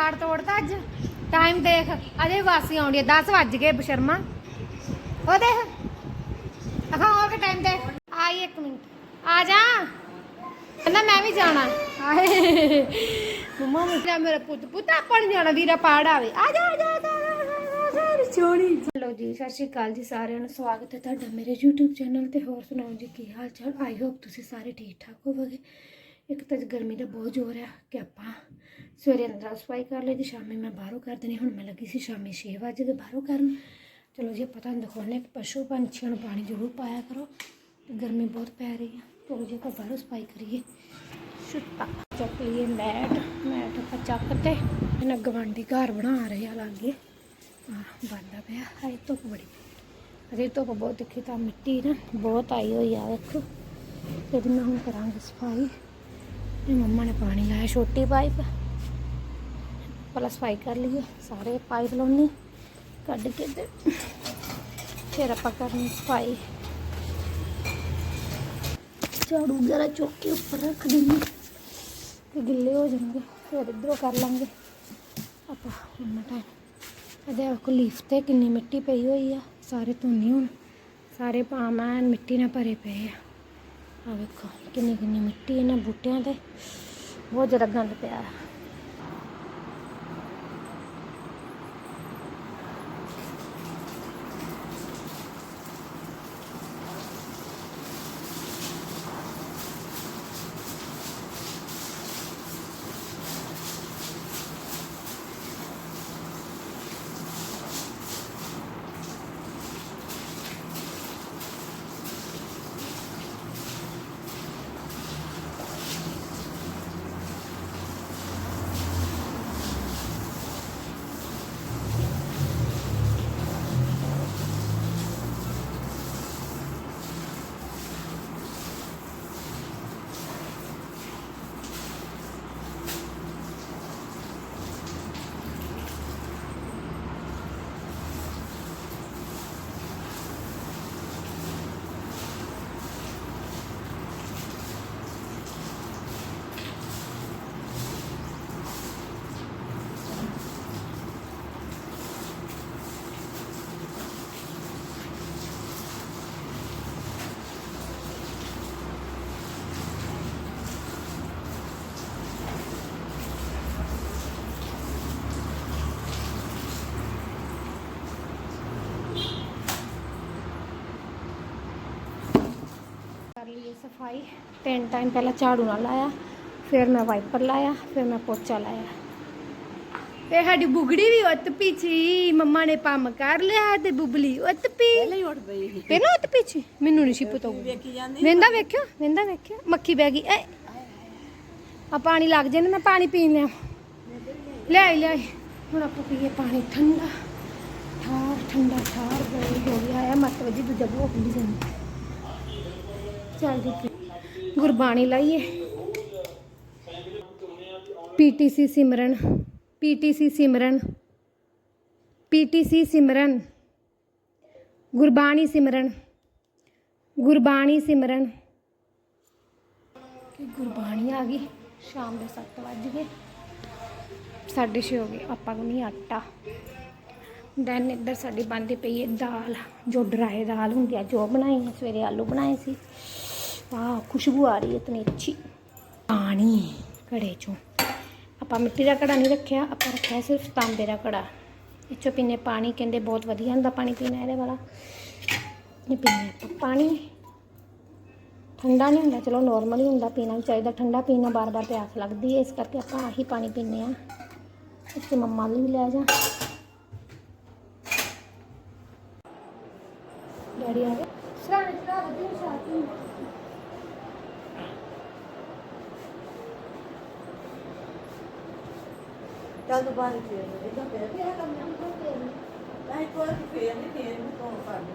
Record ਤੋੜਤਾ ਅੱਜ? Time ਦੇਖ ਅਜੇ ਵਾਸੀ ਆਉਂਦੀ ਹੈ 10 ਵੱਜ ਗਏ ਬਸ਼ਰਮਾ। ਉਹ ਦੇਖ ਅਖਾ ਹੋਰ ਕੇ ਟਾਈਮ ਦੇਖ। ਆਈ ਇੱਕ ਮਿੰਟ। ਆ ਜਾ। ਕਹਿੰਦਾ ਮੈਂ ਵੀ ਜਾਣਾ। ਆਏ ਮੰਮਾ ਮੇਰਾ ਮੇਰਾ ਪੁੱਤ ਪੁੱਤ ਆਪਾਂ ਨੀ ਜਾਣਾ ਵੀਰਾ ਪਾੜ ਆਵੇ। ਆ ਜਾ ਆ ਜਾ, ਆ ਚਲੋ ਜੀ ਸਤਿ ਸ਼੍ਰੀ ਅਕਾਲ ਜੀ ਸਾਰਿਆਂ ਨੂੰ। ਸਵਾਗਤ ਹੈ ਤੁਹਾਡਾ ਮੇਰੇ YouTube ਚੈਨਲ ਤੇ। ਹੋਰ ਸੁਣਾਓ ਜੀ ਕੀ ਹਾਲ ਚਾਲ ਆਈ ਹੋਪ ਤੁਸੀਂ ਸਾਰੇ ਠੀਕ ਠਾਕ ਹੋਵੋਗੇ। ਇੱਕ ਤਾਂ ਗਰਮੀ ਦਾ ਬਹੁਤ ਜ਼ੋਰ ਆ ਕਿ ਆਪਾਂ ਸਵੇਰੇ ਅੰਦਰ ਸਫ਼ਾਈ ਕਰ ਲਈ ਤੇ ਸ਼ਾਮੀ ਮੈਂ ਬਾਹਰੋਂ ਕਰ ਦੇਣੀ ਹੁਣ ਮੈਂ ਲੱਗੀ ਸੀ ਸ਼ਾਮੀ 6 ਵਜੇ ਦੇ ਬਾਹਰੋਂ ਕਰਨ। ਚਲੋ ਜੀ, ਆਪਾਂ ਤੁਹਾਨੂੰ ਦਿਖਾਉਂਦੇ ਹਾਂ ਕਿ ਪਸ਼ੂ ਪੰਛੀਆਂ ਨੂੰ ਪਾਣੀ ਜ਼ਰੂਰ ਪਾਇਆ ਕਰੋ। ਗਰਮੀ ਬਹੁਤ ਪੈ ਰਹੀ ਆ। ਚਲੋ ਜੀ, ਆਪਾਂ ਬਾਹਰੋਂ ਸਫ਼ਾਈ ਕਰੀਏ। ਛੁੱਟਾ ਚੱਕ ਲਈਏ ਮੈਟ। ਮੈਟ ਆਪਾਂ ਚੱਕ ਤੇ ਇਹਨਾਂ ਗਵਾਂਢੀ ਘਰ ਬਣਾ ਰਹੇ ਆ ਲਾਗੇ। ਆ ਬੰਦਾ ਪਿਆ। ਹਾਏ, ਧੁੱਪ ਬੜੀ। ਅਜੇ ਧੁੱਪ ਬਹੁਤ ਦਿਖੀ ਤਾਂ ਮਿੱਟੀ ਨਾ ਬਹੁਤ ਆਈ ਹੋਈ ਆ, ਵੇਖੋ। ਤੇ ਮੈਂ ਹੁਣ ਕਰਾਂਗੀ ਸਫ਼ਾਈ ਮੰਮਾ ਨੇ ਪਾਣੀ ਲਾਇਆ ਛੋਟੀ ਪਾਈਪ ਪਹਿਲਾਂ ਸਫ਼ਾਈ ਕਰ ਲਈਏ ਸਾਰੇ ਪਾਈਪ ਲਾਉਣੀ ਕੱਢ ਕੇ ਤੇ ਫਿਰ ਆਪਾਂ ਕਰਨੀ ਸਫ਼ਾਈ ਝਾੜੂ ਵਗੈਰਾ ਚੁੱਕ ਕੇ ਉੱਪਰ ਰੱਖ ਦਿੰਦੀ ਤੇ ਗਿੱਲੇ ਹੋ ਜਾਣਗੇ ਫਿਰ ਇਧਰੋਂ ਕਰ ਲਾਂਗੇ ਆਪਾਂ ਹੁਣ ਟਾਈਮ ਇਹਦੇ ਕੋ ਲੀਫ ਤੇ ਕਿੰਨੀ ਮਿੱਟੀ ਪਈ ਹੋਈ ਆ ਸਾਰੇ ਧੋਨੀ ਹੁਣ ਸਾਰੇ ਪਾਮਾਂ ਮਿੱਟੀ ਨਾਲ ਭਰੇ ਪਏ ਆ ਆ ਵੇਖੋ ਕਿੰਨੀ ਕਿੰਨੀ ਮਿੱਟੀ ਇਹਨਾਂ ਬੂਟਿਆਂ ਤੇ। ਬਹੁਤ ਜ਼ਿਆਦਾ ਗੰਦ ਪਿਆ ਹੈ। ਕਰ ਸਫ਼ਾਈ ਤਿੰਨ ਟਾਈਮ ਪਹਿਲਾਂ ਝਾੜੂ ਨਾਲ ਲਾਇਆ ਫਿਰ ਮੈਂ ਵਾਈਪਰ ਲਾਇਆ ਫਿਰ ਮੈਂ ਪੋਚਾ ਲਾਇਆ। ਇਹ ਸਾਡੀ ਬੁਗੜੀ ਵੀ ਉੱਤ ਪੀਛੀ ਮੰਮਾ ਨੇ ਪੰਮ ਕਰ ਲਿਆ ਤੇ ਬੁਬਲੀ ਉੱਤ ਪੀ। ਨਹੀਂ ਉੱਠ ਪਈ ਤੇ ਉੱਤ ਪੀਛੀ? ਮੈਨੂੰ ਨਹੀਂ ਸੀ ਪਤਾ ਵੇਖੀ ਜਾਂਦੀ ਵੇਂਦਾ ਵੇਖਿਓ ਵੇਂਦਾ ਵੇਖਿਓ ਮੱਖੀ ਬਹਿ ਗਈ। ਐ। ਆ ਪਾਣੀ ਲੱਗ ਜੇ ਨਾ ਮੈਂ ਪਾਣੀ ਪੀਣ ਲਿਆ ਲੈ ਆਈ, ਲੈ। ਹੁਣ ਆਪਾਂ ਪੀਏ ਪਾਣੀ ਠੰਡਾ। ਠਾਰ ਠੰਡਾ ਠਾਰ ਗਈ ਹੋ ਗਿਆ। ਮੱਤ ਵਜੀ ਦੂਜਾ ਭੋਗ ਨਹੀਂ ਜਾਂਦੀ ਚੱਲ ਜੀ। ਪੀ- ਗੁਰਬਾਣੀ ਲਾਈਏ। PTC Simran PTC Simran PTC Simran, Gurbani ਸਿਮਰਨ ਗੁਰਬਾਣੀ ਸਿਮਰਨ। ਕਿ ਗੁਰਬਾਣੀ ਆ ਗਈ, ਸ਼ਾਮ ਦੇ 7 ਵੱਜ ਗਏ, ਸਾਢੇ ਛੇ ਹੋ ਗਏ, ਆਪਾਂ ਗੁੰਨੀ ਆਟਾ। ਦੈਨ ਇੱਧਰ ਸਾਡੀ ਬੰਦੀ ਪਈ ਹੈ ਦਾਲ, ਜੋ ਡਰਾਏ ਦਾਲ ਹੁੰਦੀ ਆ, ਜੋ ਬਣਾਈ ਸਵੇਰੇ ਆਲੂ ਬਣਾਏ ਸੀ। ਵਾਹ, ਖੁਸ਼ਬੂ ਆ ਰਹੀ ਹੈ ਇਤਨੀ ਅੱਛੀ। ਪਾਣੀ ਘੜੇ ਚੋਂ। ਆਪਾਂ ਮਿੱਟੀ ਦਾ ਘੜਾ ਨਹੀਂ ਰੱਖਿਆ, ਆਪਾਂ ਰੱਖਿਆ ਸਿਰਫ ਤਾਂਬੇ ਦਾ ਘੜਾ। ਇਹ 'ਚੋਂ ਪੀਨੇ ਪਾਣੀ, ਕਹਿੰਦੇ ਬਹੁਤ ਵਧੀਆ ਹੁੰਦਾ ਪਾਣੀ ਪੀਣਾ ਇਹਦੇ ਵਾਲਾ। ਇਹ ਪੀਨੇ ਆਪਾਂ ਪਾਣੀ। ਠੰਡਾ ਨਹੀਂ ਹੁੰਦਾ, ਚਲੋ ਨਾਰਮਲ ਹੀ ਹੁੰਦਾ ਪੀਣਾ ਵੀ ਚਾਹੀਦਾ, ਠੰਡਾ ਪੀਣਾ ਬਾਰ-ਬਾਰ ਪਿਆਸ ਲੱਗਦੀ ਹੈ, ਇਸ ਕਰਕੇ ਆਪਾਂ ਆਹੀ ਪਾਣੀ ਪੀਨੇ ਆ ਇੱਥੇ ਮੰਮਾ ਲਈ ਵੀ ਲੈ ਜਾ। ਡੈਡੀ ਆ ਗਏ। ਤੂੰ ਬਾਹਰ ਫੇਰ ਇਹਦਾ ਫੇਰ ਤੇਰਾ ਕੰਮ ਨਹੀਂ ਕੋਈ ਫੇਰ ਨਹੀਂ ਫੇਰ ਨਹੀਂ ਕੌਣ ਕਰਦੀ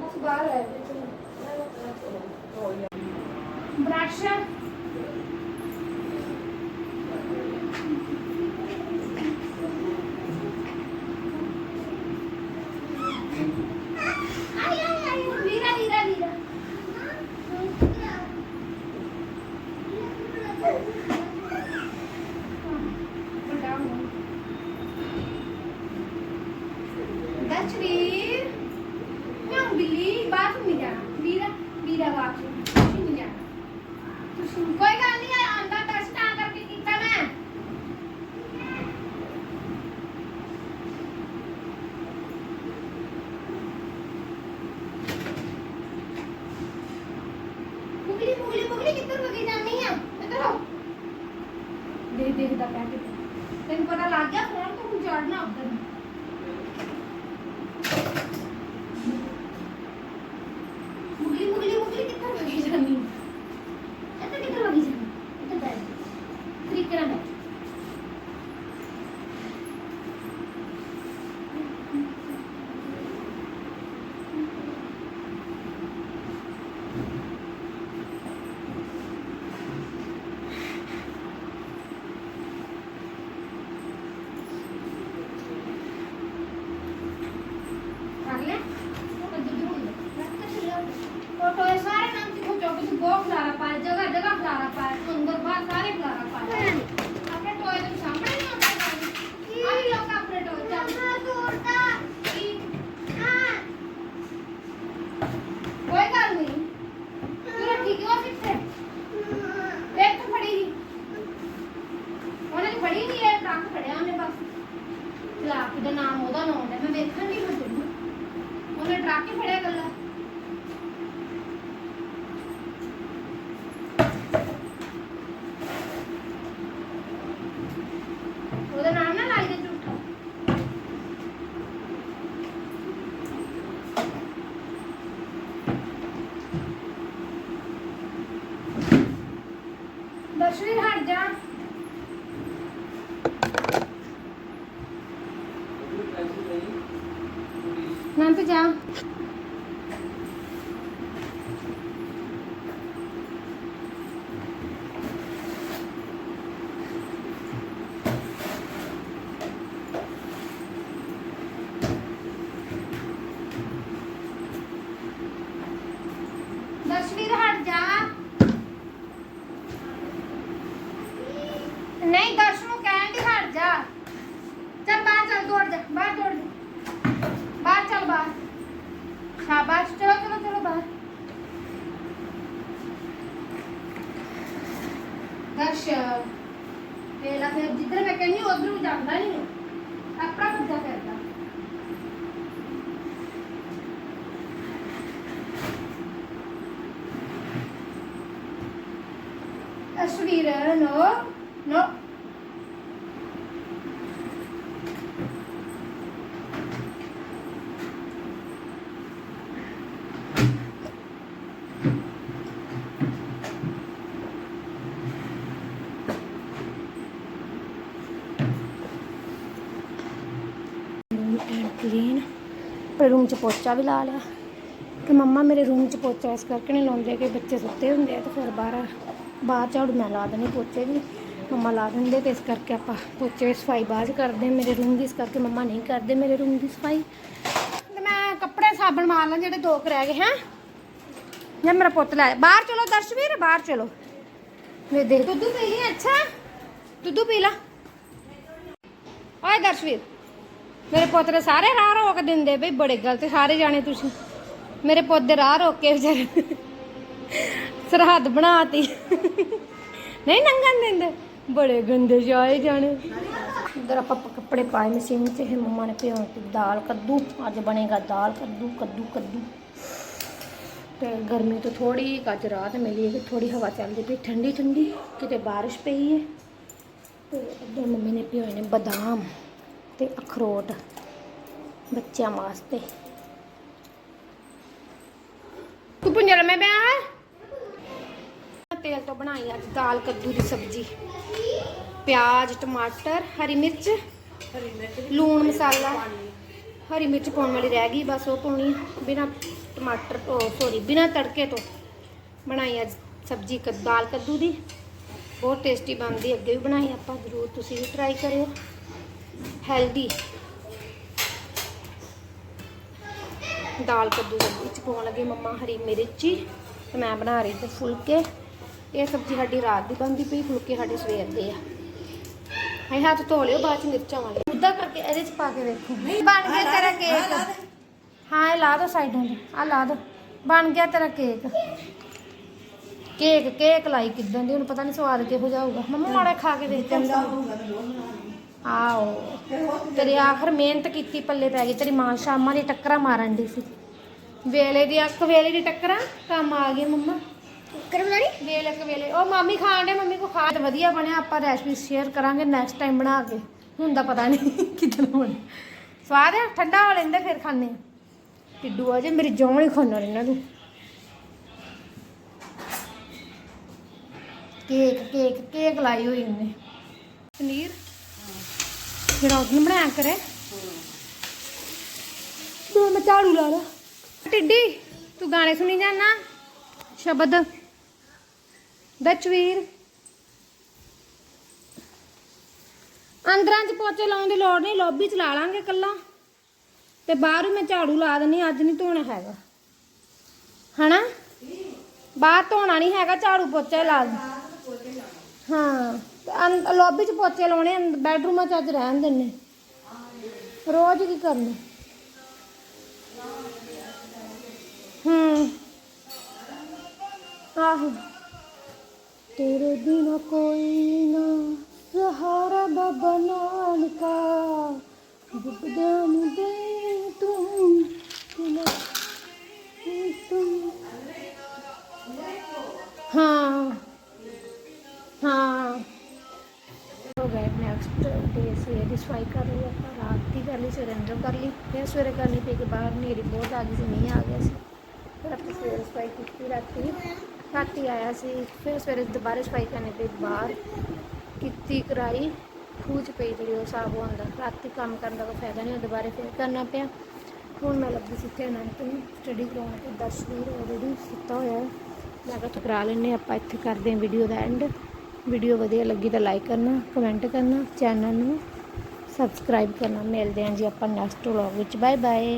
ਬਸ ਬਾਹਰ ਹੈ ਬ੍ਰਸ਼ ਆਈ ਆਈ ਆਈ ਵੀਰਾ ਵੀਰਾ ਵੀਰਾ ਦਰਸ਼ਵੀਰ ਮਿਆਉ ਬਿੱਲੀ ਬਾਥਰੂਮ ਨਹੀਂ ਜਾਣਾ ਵੀਰਾ ਵੀਰਾ ਬਾਥਰੂਮ ਤੁਸੀਂ ਨਹੀਂ ਜਾਣਾ ਤੁਸੀਂ ਕੋਈ ਗੱਲ ਨਹੀਂ ਆਂਦਾ ਟੈਸਟ ਤਾਂ ਕਰਕੇ ਕੀਤਾ ਮੈਂ ਮੁਗਲੀ ਮੁਗਲੀ ਮੁਗਲੀ ਕਿੱਧਰ ਵਗੀ ਜਾਨੀ ਆ ਇੱਧਰ ਆਓ ਦੇ ਦੇਖਦਾ ਪਿਆ ਕਿਤੇ ਤੈਨੂੰ ਪਤਾ ਲੱਗ ਗਿਆ ਫੋਨ ਤੋਂ ਹੁਣ ਚੜਨਾ ਉੱਧਰ ਨੂੰ ਮੁਗਲੀ ਮੁਗਲੀ ਮੁਗਲੀ ਕਿੱਧਰ ਵਗੀ ਜਾਨੀ ਇੱਧਰ ਕਿੱਧਰ ਵਗੀ ਜਾਨੀ ਇੱਧਰ ਬੈਠ ਤਰੀਕੇ ਨਾਲ ਬੈਠ ਕਰ ਲੈ ਉਹ ਦੁੱਧ ਹੋ ਗਿਆ ਫੋਟੋ ਇਹ ਸਾਰੇ ਨਾਮ ਤੇ ਖੋਚੋ ਕਿ ਬਹੁਤ ਖਲਾਰਾ ਪਾਇਆ ਜਗ੍ਹਾ ਜਗ੍ਹਾ ਖਲਾਰਾ ਪਾਇਆ ਅੰਦਰ ਬਾਹਰ ਸਾਰੇ ਖਲਾਰਾ ਪਾਇਆ ਆਪਣੇ ਟੋਏ ਦੇ ਸਾਹਮਣੇ ਨਹੀਂ ਆਉਂਦਾ ਆਹੀ ਲੋਕ ਆਪਣੇ ਟੋਏ ਚੱਲ ਤੋੜਦਾ ਹਾਂ ਕੋਈ ਗੱਲ ਨਹੀਂ ਤੂੰ ਰੱਖੀ ਕਿਉਂ ਕਿੱਥੇ ਦੇਖ ਤੂੰ ਫੜੀ ਸੀ। ਉਹਨੇ ਤਾਂ ਫੜੀ ਨਹੀਂ ਇਹ ਟਰੱਕ ਫੜਿਆ ਉਹਨੇ ਬਸ ਲਾਕ ਦਾ ਨਾਮ ਉਹਦਾ ਨਾਮ ਹੈ ਮੈਂ ਵੇਖਣ ਨਹੀਂ ਮੈਂ ਤੈਨੂੰ। ਉਹਨੇ ਟਰੱਕ ਹੀ ਫੜਿਆ ਗੱਲਾਂ ਉਹਦਾ ਨਾਮ ਨਾ ਲਾਈ ਦੇ ਝੂਠਾ। ਦਰਸ਼ਨੀ ਹਟ ਜਾ। ਨਾ ਤੂੰ ਜਾ ਦਰਸ਼ਵੀਰ ਹਟ ਜਾ ਨਹੀਂ ਦਰਸ਼ ਨੂੰ ਕਹਿਣ ਦੀ ਹਟ ਜਾ ਚੱਲ ਬਾਹਰ ਚੱਲ ਦੌੜ ਜਾ ਬਾਹਰ ਦੌੜ ਜਾ ਬਾਹਰ ਚੱਲ ਬਾਹਰ ਸ਼ਾਬਾਸ਼ ਚਲੋ ਚਲੋ ਚਲੋ ਬਾਹਰ ਦਰਸ਼ ਵੇਲਾ ਫਿਰ ਜਿੱਧਰ ਮੈਂ ਕਹਿੰਦੀ ਉਧਰ ਨੂੰ ਜਾਂਦਾ ਨਹੀਂ ਉਹ। ਆਪਣਾ ਖੁੱਦਾ ਕਰਦਾ ਅਸ਼ਵੀਰ no no room and clean ਪਰ ਰੂਮ 'ਚ ਪੋਚਾ ਵੀ ਲਾ ਲਿਆ। ਕਿ ਮੰਮਾ ਮੇਰੇ ਰੂਮ 'ਚ ਪੋਚਾ ਇਸ ਕਰਕੇ ਨਹੀਂ ਲਾਉਂਦੇ ਕਿ ਬੱਚੇ ਸੁੱਤੇ ਹੁੰਦੇ ਆ ਤੇ ਫਿਰ ਬਾਹਰ ਬਾਹਰ ਝਾੜੂ ਮੈਂ ਲਾ ਦੇਣੀ ਪੋਚੇ ਵੀ। ਮੰਮਾ ਲਾ ਦਿੰਦੇ ਤੇ ਇਸ ਕਰਕੇ ਆਪਾਂ ਪੋਚੇ ਸਫ਼ਾਈ ਬਾਅਦ ਕਰਦੇ ਮੇਰੇ ਰੂਮ ਦੀ, ਇਸ ਕਰਕੇ ਮੰਮਾ ਨਹੀਂ ਕਰਦੇ ਮੇਰੇ ਰੂਮ ਦੀ ਸਫ਼ਾਈ। ਤੇ ਮੈਂ ਕੱਪੜੇ ਸਾਬਣ ਮਾਰ ਲਾਂ ਜਿਹੜੇ ਦੋ ਕੁ ਰਹਿ ਗਏ, ਹੈ? ਜਾਂ ਮੇਰਾ ਪੁੱਤ ਲੈ ਬਾਹਰ ਚਲੋ ਦਰਸ਼ਵੀਰ, ਬਾਹਰ ਚਲੋ। ਵੇ ਦੇ ਦੁੱਧ ਪੀ ਲਈ, ਅੱਛਾ। ਦੁੱਧ ਪੀ ਲਾ। ਓਏ ਦਰਸ਼ਵੀਰ। ਮੇਰੇ ਪੁੱਤ ਦੇ ਸਾਰੇ ਰਾਹ ਰੋਕ ਦਿੰਦੇ ਬਈ, ਬੜੇ ਗਲਤ ਸਾਰੇ ਜਾਣੇ ਤੁਸੀਂ। ਮੇਰੇ ਪੁੱਤ ਦੇ ਰਾਹ ਰੋਕ ਕੇ ਵਿਚਾਰੇ ਸਰਹੱਦ ਬਣਾਤੀ। ਨਹੀਂ ਨੰਗਣ ਦਿੰਦੇ। ਬੜੇ ਗੰਦੇ ਜਾਏ ਜਾਣੇ। ਇਧਰ ਆਪਾਂ ਕੱਪੜੇ ਪਾਏ ਮਸ਼ੀਨ 'ਚ ਇਹ ਮੰਮਾ ਨੇ ਭਿਉਂ ਤੇ ਦਾਲ ਕੱਦੂ, ਅੱਜ ਬਣੇਗਾ ਦਾਲ ਕੱਦੂ ਕੱਦੂ ਕੱਦੂ। ਤੇ ਗਰਮੀ ਤੋਂ ਥੋੜੀ ਅੱਜ ਰਾਤ ਮਿਲੀ ਹੈ ਕਿ ਥੋੜੀ ਹਵਾ ਚੱਲਦੀ ਪਈ, ਠੰਡੀ ਠੰਡੀ, ਕਿਤੇ ਬਾਰਿਸ਼ ਪਈ ਹੈ। ਤੇ ਇੱਧਰ ਮੰਮੀ ਨੇ ਭਿਓਏ ਨੇ ਬਦਾਮ। ਤੇ ਅਖਰੋਟ ਬੱਚਿਆਂ ਵਾਸਤੇ। ਤੂੰ ਪੁੰਜਰ ਮੈਂ ਬਿਆ ਤੇਲ ਤੋਂ ਬਣਾਈ ਅੱਜ ਦਾਲ ਕੱਦੂ ਦੀ ਸਬਜ਼ੀ। ਪਿਆਜ਼, ਟਮਾਟਰ, ਹਰੀ ਮਿਰਚ ਹਰੀ ਮਿਰਚ ਲੂਣ ਮਸਾਲਾ। ਹਰੀ ਮਿਰਚ ਪਾਉਣ ਵਾਲੀ ਰਹਿ ਗਈ, ਬਸ ਉਹ ਪਾਉਣੀ ਬਿਨਾ ਟਮਾਟਰ ਤੋਂ ਸੌਰੀ ਬਿਨਾ ਤੜਕੇ ਤੋਂ ਬਣਾਈ ਅੱਜ ਸਬਜ਼ੀ ਕ, ਦਾਲ ਕੱਦੂ ਦੀ। ਬਹੁਤ ਟੇਸਟੀ ਬਣਦੀ, ਅੱਗੇ ਵੀ ਬਣਾਈ ਆਪਾਂ, ਜ਼ਰੂਰ ਤੁਸੀਂ ਵੀ ਟਰਾਈ ਕਰਿਓ। ਹੈਲਦੀ। ਦਾਲ ਕੱਦੂ ਸਬਜ਼ੀ ਚ ਪਾਉਣ ਲੱਗੇ ਮੰਮਾ ਹਰੀ ਮਿਰਚੀ ਤੇ ਮੈਂ ਬਣਾ ਰਹੀ ਤੇ ਫੁਲਕੇ। ਇਹ ਸਬਜ਼ੀ ਸਾਡੀ ਰਾਤ ਦੀ ਬਣਦੀ ਪਈ ਫੁਲਕੇ ਸਾਡੇ ਸਵੇਰ ਦੇ ਆ। ਅਸੀਂ ਹੱਥ ਧੋ ਲਿਓ ਬਾਅਦ ਚ ਮਿਰਚਾਂ ਵਾਲੇ ਸਿੱਧਾ ਕਰਕੇ ਇਹਦੇ ਚ ਪਾ ਕੇ ਵੇਖੋ। ਬਣ ਗਿਆ ਤੇਰਾ ਕੇਕ ਹਾਂ ਇਹ ਲਾ ਦੋ ਸਾਈਡਾਂ ਤੇ ਆ ਲਾ ਦੋ। ਬਣ ਗਿਆ ਤੇਰਾ ਕੇਕ ਕੇਕ ਕੇਕ ਲਾਈ ਕਿਦਾਂ ਦੀ ਹੁਣ ਪਤਾ ਨਹੀਂ ਸਵਾਦ ਕਿਹੋ ਜਿਹਾ ਹੋਊਗਾ। ਮੰਮਾ ਮਾੜਾ ਖਾ ਕੇ ਵੇਖ। ਚੰਗਾ ਹੋਊਗਾ। ਤੇ ਬਹੁਤ ਬਣਾਉਣੀ ਆਓ। ਤੇਰੀ ਆਖਰ ਮਿਹਨਤ ਕੀਤੀ ਪੱਲੇ ਪੈ ਗਈ। ਤੇਰੀ ਮਾਂ ਸ਼ਾਮਾਂ ਦੀ ਟੱਕਰਾਂ ਮਾਰਨ ਦੀ ਸੀ। ਵੇਲੇ ਦੀ ਅੱਖ ਵੇਲੇ ਦੀ ਟੱਕਰਾਂ ਕੰਮ ਆ ਗਈ ਮੰਮਾ। ਟੱਕਰ ਬਣੀ ਵੇਲੇ ਇੱਕ ਵੇਲੇ। ਉਹ ਮਾਮੀ ਖਾਣ ਦੇ ਮੰਮੀ ਕੋ ਖਾ ਤੇ ਵਧੀਆ ਬਣਿਆ ਆਪਾਂ ਰੈਸਪੀ ਸ਼ੇਅਰ ਕਰਾਂਗੇ ਨੈਕਸਟ ਟਾਈਮ ਬਣਾ ਕੇ। ਹੁਣ ਦਾ ਪਤਾ ਨਹੀਂ ਕਿਦਾਂ ਬਣੇ। ਸਵਾਦ ਹੈ ਠੰਡਾ ਹੋ ਲੈਂਦਾ ਫਿਰ ਖਾਣੇ ਆ। ਟਿੱਡੂ ਅਜੇ ਮੇਰੀ ਜੌਂ ਹੀ ਖਾਣਾ ਰਹਿਣਾ ਤੂੰ ਕੇਕ ਕੇਕ ਕੇਕ ਲਾਈ ਹੋਈ ਉਹਨੇ। ਪਨੀਰ? ਜਿਹੜਾ ਉਹਨੇ ਬਣਾਇਆ ਕਰੇ। ਤੂੰ ਮੈਂ ਝਾੜੂ ਲਾ ਲਾ। ਟਿੱਡੀ ਤੂੰ ਗਾਣੇ ਸੁਣੀ ਜਾਣਾ ਸ਼ਬਦ। ਦਚਵੀਰ ਅੰਦਰਾਂ 'ਚ ਪੋਚੇ ਲਾਉਣ ਦੀ ਲੋੜ ਨਹੀਂ ਲੌਬੀ 'ਚ ਲਾ ਲਾਂਗੇ ਕੱਲਾ ਤੇ ਬਾਹਰ ਮੈਂ ਝਾੜੂ ਲਾ ਦੇਣੀ ਅੱਜ ਨਹੀਂ ਧੋਣਾ ਹੈਗਾ। ਹਨਾ? ਬਾਹਰ ਧੋਣਾ ਨਹੀਂ ਹੈਗਾ ਝਾੜੂ ਪੋਚਾ ਲਾ ਦੇ ਹਾਂ, ਤੇ ਲੌਬੀ 'ਚ ਪੋਚੇ ਲਾਉਣੇ ਬੈਡਰੂਮਾਂ 'ਚ ਅੱਜ ਰਹਿਣ ਦਿੰਨੇ। ਰੋਜ਼ ਕੀ ਕਰਨਾ? ਹੂੰ। ਆਹੋ। ਤੇਰੇ ਬਿਨਾ ਕੋਈ ਨਾ, ਸਹਾਰਾ ਬਾਬਾ ਨਾਨਕਾ ਡੁੱਬਦਾ ਨੂੰ ਦੇ ਨੈਕਸਟ ਡੇ ਸਵੇਰੇ ਦੀ ਸਫ਼ਾਈ ਕਰ ਲਈ ਆਪਾਂ, ਰਾਤ ਦੀ ਕਰ ਲਈ ਸਵੇਰੇ ਅੰਦਰ ਕਰ ਲਈ, ਫਿਰ ਸਵੇਰੇ ਕਰਨੀ ਪਈ ਕਿ ਬਾਹਰ ਨੇਰੀ ਬਹੁਤ ਆ ਗਈ ਸੀ, ਮੀਂਹ ਆ ਗਿਆ ਸੀ। ਫਿਰ ਆਪਾਂ ਸਵੇਰੇ ਸਫ਼ਾਈ ਕੀਤੀ, ਰਾਤੀ ਰਾਤੀ ਆਇਆ ਸੀ, ਫਿਰ ਸਵੇਰੇ ਦੁਬਾਰਾ ਸਫ਼ਾਈ ਕਰਨੀ ਪਈ, ਬਾਹਰ ਕੀਤੀ, ਕਰਾਈ ਖੂਹ 'ਚ ਪਈ ਜਿਹੜੀ ਉਹ ਸਾਫ਼ ਹੁੰਦਾ ਰਾਤੀ ਕੰਮ ਕਰਨ ਦਾ ਕੋਈ ਫਾਇਦਾ ਨਹੀਂ, ਉਹ ਦੁਬਾਰਾ ਫਿਰ ਕਰਨਾ ਪਿਆ। ਹੁਣ ਮੈਂ ਲੱਗੀ ਸੀ ਇੱਥੇ ਅਨੰਤ ਨੂੰ ਸਟੱਡੀ ਕਰਾਉਣ ਤੇ ਦਰਸ਼ਵੀਰ ਆਲਰੇਡੀ ਸੁੱਤਾ ਹੋਇਆ ਹੈ। ਮੈਂ ਕਿਹਾ ਠੁਕਰਾ ਲੈਣੇ ਆਪਾਂ ਇੱਥੇ ਕਰਦੇ ਹਾਂ ਵੀਡੀਓ ਦਾ ਐਂਡ ਵੀਡੀਓ ਵਧੀਆ ਲੱਗੀ ਤਾਂ ਲਾਈਕ ਕਰਨਾ ਕਮੈਂਟ ਕਰਨਾ ਚੈਨਲ ਨੂੰ ਸਬਸਕ੍ਰਾਈਬ ਕਰਨਾ। ਮਿਲਦੇ ਹਾਂ ਜੀ ਆਪਾਂ ਨੈਕਸਟ ਵਲੌਗ ਵਿੱਚ। Bye bye